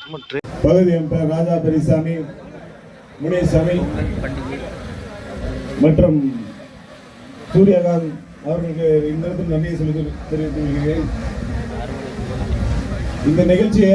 சும்மா ட்ரை பகுதி எம்பர் ராஜா பெரியசாமி முனியசாமி மற்றும் சூரியகாந்த் அவர்களுக்கு இந்த இடத்தில் நன்றியை சொல்லி தெரிவித்துக் கொள்கிறேன். இந்த நிகழ்ச்சியை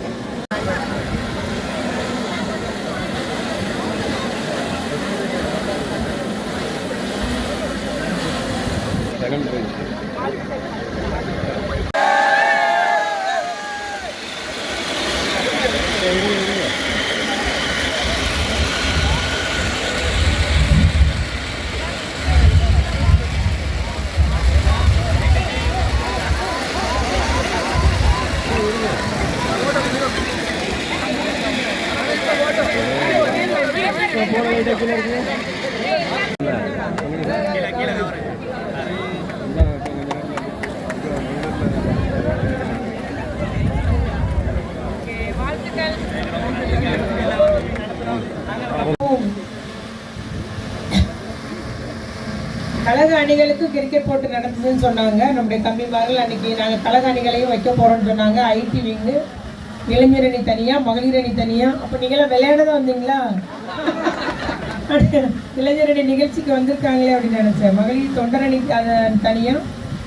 கழக அணிகளுக்கு கிரிக்கெட் போட்டு நடந்ததுன்னு சொன்னாங்க. நம்முடைய தம்பிமார்கள் அன்னைக்கு நாங்கள் கழக அணிகளையும் வைக்க போகிறோம்னு சொன்னாங்க. ஐடி விங்கு இளைஞர் அணி தனியாக மகளிர் அணி தனியாக அப்போ நீங்களாம் விளையாட வந்தீங்களா? இளைஞர் அணி நிகழ்ச்சிக்கு வந்திருக்காங்களே அப்படின்னு நினச்சேன். மகளிர் தொண்டர் அணி த-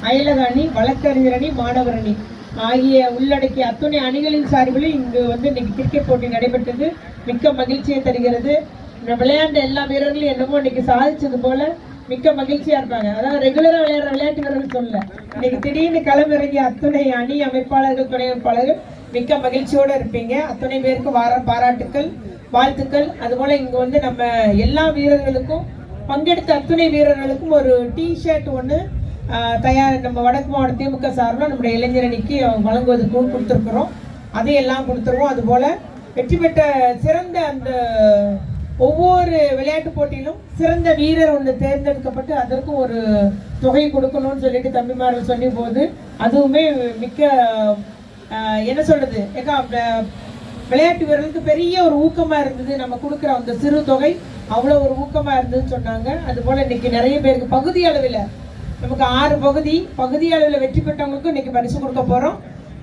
அயலக அணி வழக்கறிஞர் அணி மாணவர் அணி. ஆகிய உள்ளடக்கிய அத்துணை அணிகளின் சார்பில் இங்கு வந்து இன்னைக்கு கிரிக்கெட் போட்டி நடைபெற்றது. மிக்க மகிழ்ச்சியை தருகிறது. விளையாண்ட எல்லா வீரர்களும் என்னமோ இன்னைக்கு சாதிச்சது போல மிக்க மகிழ்ச்சியா இருப்பாங்க. அதாவது ரெகுலரா விளையாடுற விளையாட்டு வீரர்கள் சொல்லல. இன்னைக்கு திடீர்னு களமிறங்கிய அத்துணை அணி அமைப்பாளர்கள் துணை அமைப்பாளர்கள் மிக்க மகிழ்ச்சியோட இருப்பீங்க. அத்துணை பேருக்கு வார பாராட்டுக்கள் வாழ்த்துக்கள். அதுபோல இங்க வந்து நம்ம எல்லா வீரர்களுக்கும் பங்கெடுத்த அத்துணை வீரர்களுக்கும் ஒரு டி ஷர்ட் ஒன்று தயார் நம்ம வடக்கு மாவட்ட திமுக சார்பில் நம்முடைய இளைஞர் அணிக்கு வழங்குவதற்கு கொடுத்துருக்குறோம். அதையெல்லாம் கொடுத்துருவோம் அதுபோல் வெற்றி பெற்ற சிறந்த அந்த ஒவ்வொரு விளையாட்டு போட்டியிலும் சிறந்த வீரர் ஒன்று தேர்ந்தெடுக்கப்பட்டு அதற்கும் ஒரு தொகை கொடுக்கணும்னு சொல்லிட்டு தம்பிமார்கள் சொன்ன போது அதுவுமே மிக்க என்ன சொல்றது? ஏக்கா விளையாட்டு வீரர்களுக்கு பெரிய ஒரு ஊக்கமா இருந்தது. நம்ம கொடுக்குற அந்த சிறு தொகை அவ்வளோ ஒரு ஊக்கமா இருந்ததுன்னு சொன்னாங்க. அது போல இன்னைக்கு நிறைய பேருக்கு பகுதி அளவில் நமக்கு ஆறு பகுதி பகுதி அளவில் வெற்றி பெற்றவங்களுக்கும் இன்னைக்கு பரிசு கொடுக்க போறோம்.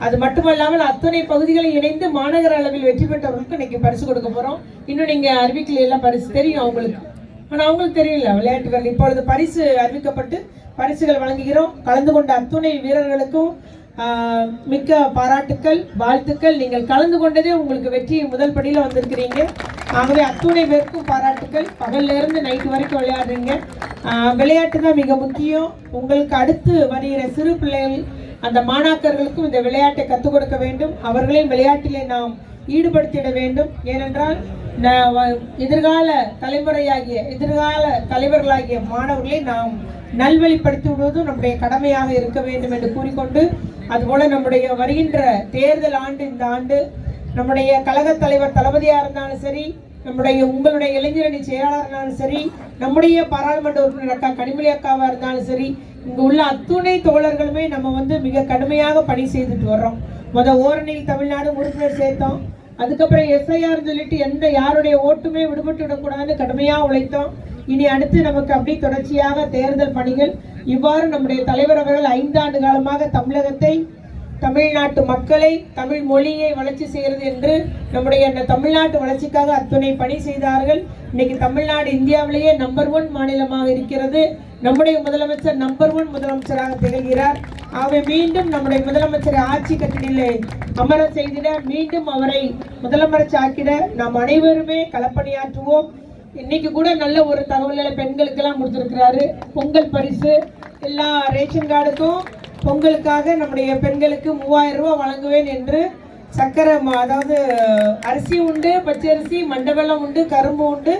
அது மட்டுமல்லாமல் அத்தனை பகுதிகளை இணைந்து மாநகர அளவில் வெற்றி பெற்றவர்களுக்கு இன்னைக்கு பரிசு கொடுக்க போகிறோம் இன்னும் நீங்கள் அறிவிக்கல எல்லாம் பரிசு தெரியும் அவங்களுக்கு. ஆனால் அவங்களுக்கு தெரியல விளையாட்டு இப்பொழுது பரிசு அறிவிக்கப்பட்டு பரிசுகள் வழங்குகிறோம். கலந்து கொண்ட அத்துணை வீரர்களுக்கும் மிக்க பாராட்டுக்கள் வாழ்த்துக்கள். நீங்கள் கலந்து கொண்டதே உங்களுக்கு வெற்றி முதல் படியில் வந்திருக்கிறீங்க. ஆகவே அத்துணை பேருக்கும் பாராட்டுக்கள். பகல்லேருந்து நைட்டு வரைக்கும் விளையாடுறீங்க. விளையாட்டு தான் மிக முக்கியம். உங்களுக்கு அடுத்து வருகிற சிறு பிள்ளைகள் அந்த மாணாக்கர்களுக்கும் இந்த விளையாட்டை கற்றுக் கொடுக்க வேண்டும். அவர்களையும் விளையாட்டிலே நாம் ஈடுபடுத்திட வேண்டும். ஏனென்றால் வ- எதிர்கால தலைமுறையாகிய எதிர்கால தலைவர்களாகிய மாணவர்களை நாம் நல்வழிப்படுத்தி விடுவதும் நம்முடைய கடமையாக இருக்க வேண்டும் என்று கூறிக்கொண்டு அதுபோல நம்முடைய வருகின்ற தேர்தல் ஆண்டு இந்த ஆண்டு நம்முடைய கழக தலைவர் தளபதியாக இருந்தாலும் சரி நம்முடைய உங்களுடைய இளைஞரணி செயலாளர் இருந்தாலும் சரி நம்முடைய பாராளுமன்ற உறுப்பினர் அக்கா கனிமொழி அக்காவாக இருந்தாலும் சரி இங்கு உள்ள அத்துணை தோழர்களுமே நம்ம வந்து மிக கடுமையாக பணி செய்துட்டு வர்றோம். முத ஓரணியில் தமிழ்நாடு உறுப்பினர் சேர்த்தோம். அதுக்கப்புறம் எஸ்ஐஆர் சொல்லிட்டு எந்த யாருடைய ஓட்டுமே விடுபட்டு விடக்கூடாதுன்னு கடுமையாக உழைத்தோம். இனி அடுத்து நமக்கு அப்படி தொடர்ச்சியாக தேர்தல் பணிகள். இவ்வாறு நம்முடைய தலைவர் அவர்கள் ஐந்தாண்டு காலமாக தமிழகத்தை தமிழ்நாட்டு மக்களை தமிழ் மொழியை வளர்ச்சி செய்கிறது என்று நம்முடைய அந்த தமிழ்நாட்டு வளர்ச்சிக்காக அத்துணை பணி செய்தார்கள். இன்னைக்கு தமிழ்நாடு இந்தியாவிலேயே நம்பர் ஒன் மாநிலமாக இருக்கிறது. நம்முடைய முதலமைச்சர் நம்பர் ஒன் முதலமைச்சராக திகழ்கிறார். ஆகவே மீண்டும் நம்முடைய முதலமைச்சரை ஆட்சி கட்டிலே அமர செய்திட மீண்டும் அவரை முதலமைச்சர் ஆக்கிட நாம் அனைவருமே களப்பணியாற்றுவோம். இன்னைக்கு கூட நல்ல ஒரு தகவல்களை பெண்களுக்கெல்லாம் கொடுத்துருக்கிறாரு. பொங்கல் பரிசு எல்லா ரேஷன் கார்டுக்கும் பொங்கலுக்காக நம்முடைய பெண்களுக்கு மூவாயிரம் ரூபாய் வழங்குவேன் என்று சக்கரை அதாவது அரிசி உண்டு பச்சரிசி மண்டவெல்லம் உண்டு கரும்பு உண்டு.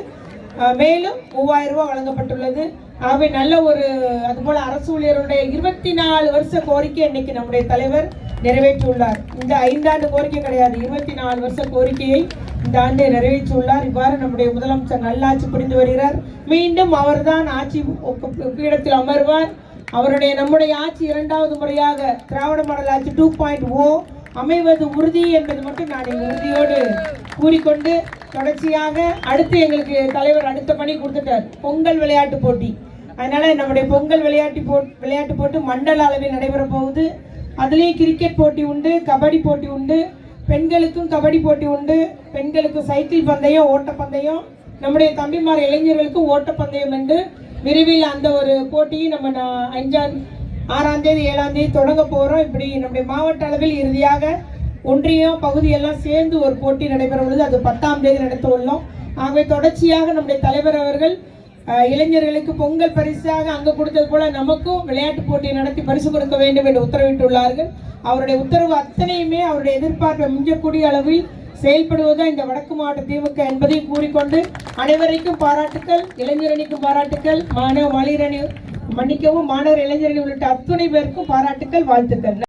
மேலும் மூவாயிரம் ரூபாய் வழங்கப்பட்டுள்ளது. ஆகவே நல்ல ஒரு அதுபோல அரசு ஊழியருடைய இருபத்தி நாலு வருஷ கோரிக்கை இன்னைக்கு நம்முடைய தலைவர் நிறைவேற்றியுள்ளார். இந்த ஐந்தாண்டு கோரிக்கை கிடையாது. இருபத்தி நாலு வருஷ கோரிக்கையை இந்த ஆண்டு நிறைவேற்றியுள்ளார். இவ்வாறு நம்முடைய முதலமைச்சர் நல்லாட்சி புரிந்து வருகிறார். மீண்டும் அவர்தான் ஆட்சி பீடத்தில் அமர்வார். அவருடைய நம்முடைய ஆட்சி இரண்டாவது முறையாக திராவிட மாடல் ஆட்சி டூ பாயிண்ட் ஓ அமைவது உறுதி என்பது மட்டும் நான் உறுதியோடு கூறிக்கொண்டு தொடர்ச்சியாக அடுத்து எங்களுக்கு தலைவர் அடுத்த பணி கொடுத்துட்டார். பொங்கல் விளையாட்டு போட்டி. அதனால நம்முடைய பொங்கல் விளையாட்டு போ விளையாட்டு போட்டு மண்டல அளவில் நடைபெற போகுது. அதுலேயும் கிரிக்கெட் போட்டி உண்டு கபடி போட்டி உண்டு பெண்களுக்கும் கபடி போட்டி உண்டு. பெண்களுக்கு சைக்கிள் பந்தயம் ஓட்டப்பந்தயம். நம்முடைய தம்பிமார் இளைஞர்களுக்கும் ஓட்டப்பந்தயம் என்று விரைவில் அந்த ஒரு போட்டியை நம்ம அஞ்சாம் ஆறாம் தேதி ஏழாம் தேதி தொடங்க போகிறோம் இப்படி நம்முடைய மாவட்ட அளவில் இறுதியாக ஒன்றியம் பகுதியெல்லாம் சேர்ந்து ஒரு போட்டி நடைபெற உள்ளது. அது பத்தாம் தேதி நடத்த உள்ளோம். ஆகவே தொடர்ச்சியாக நம்முடைய தலைவர் அவர்கள் இளைஞர்களுக்கு பொங்கல் பரிசாக அங்கு கொடுத்தது போல நமக்கும் விளையாட்டு போட்டி நடத்தி பரிசு கொடுக்க வேண்டும் என்று உத்தரவிட்டுள்ளார்கள். அவருடைய உத்தரவு அத்தனையுமே அவருடைய எதிர்பார்ப்பை மிஞ்சக்கூடிய அளவில் செயல்படுவதுதான் இந்த வடக்கு மாவட்ட திமுக என்பதையும் கூறிக்கொண்டு அனைவரைக்கும் பாராட்டுக்கள் இளைஞரணிக்கும் பாராட்டுக்கள் மாணவ மகளிரணி மன்னிக்கவும் மாணவர் இளைஞரணி உள்ளிட்ட அத்துணை பேருக்கும் பாராட்டுக்கள் வாழ்த்துக்கள்.